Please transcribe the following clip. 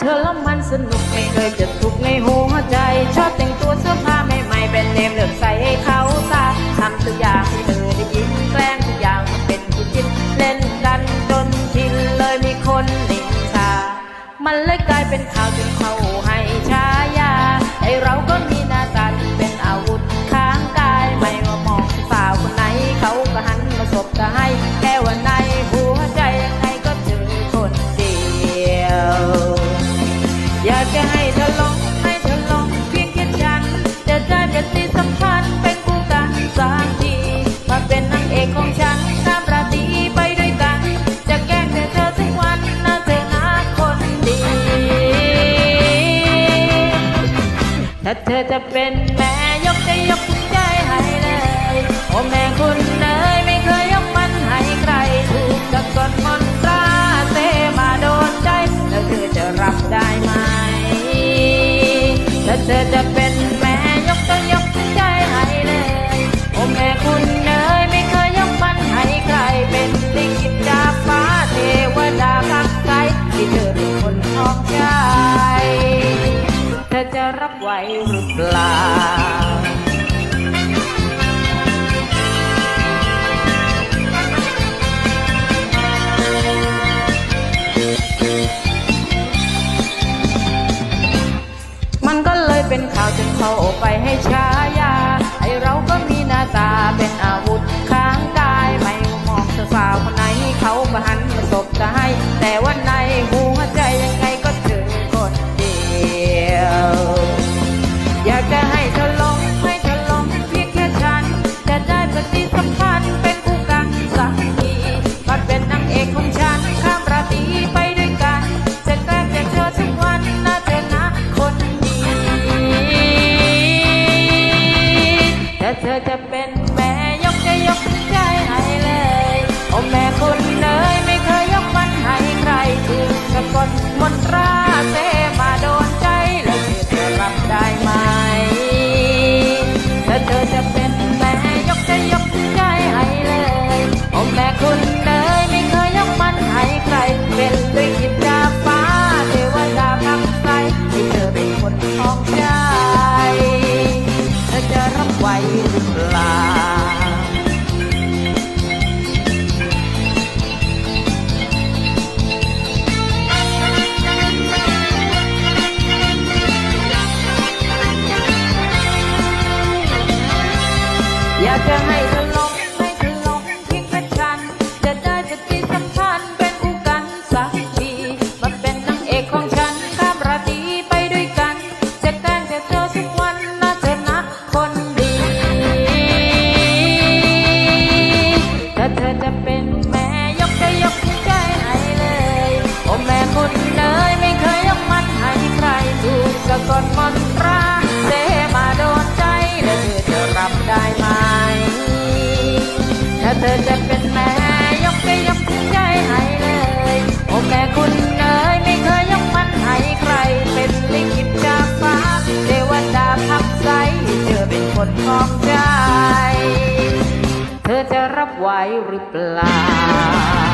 เธอละมันสนุกไม่เคยจะทุกข์ในหัวใจ ชอบแต่งตัวเสื้อผ้าใหม่ๆแบรนด์เนมเลือกใส่ให้เขาตาทำทุกอย่างให้เธอได้ยินแกล้งทุกอย่างมันเป็นผู้จินเล่นกันจนชินเลยมีคนนินทามันเลยกลายเป็นข่าวจนเขา ให้เธอลองให้เธอลองเพียงแค่ฉันจะได้เป็นที่สำคัญเป็นคู่กันสักทีมาเป็นนางเอกของฉันตามราตรีไปด้วยกัน จะแกล้งแต่เธอทุกวันนะเธอนะคนดีถ้าเธอจะเป็นแม่ยกจะยกทุกใจให้เลยโอ้แม่คุณ เธอจะเป็นแม่ยกจะยกทุกใจให้เลยโอ้แม่คุณเนยไม่เคยยกมันให้ใครเป็นลิขิตจากฟ้าเทวดาพักใจที่เธอเป็นคนของใจ เธอจะรับไหวหรือเปล่า ไปให้ฉายาไอเราก็มีหน้าตาเป็นอาวุธข้างกายไม่ว่ามองสาวคนไหนเขาก็หันมาสบตาให้ แต่ว่าในหั ถ้าเธอจะเอย ถ้าเธอจะเป็นแม่ยกไปยกใจให้เลย โอ้แม่คุณเนยไม่เคยยกมันให้ใคร เป็นลิขิตจากฟ้าเทวดาพับใสเธอเป็นคนของใจ เธอจะรับไหวหรือเปล่า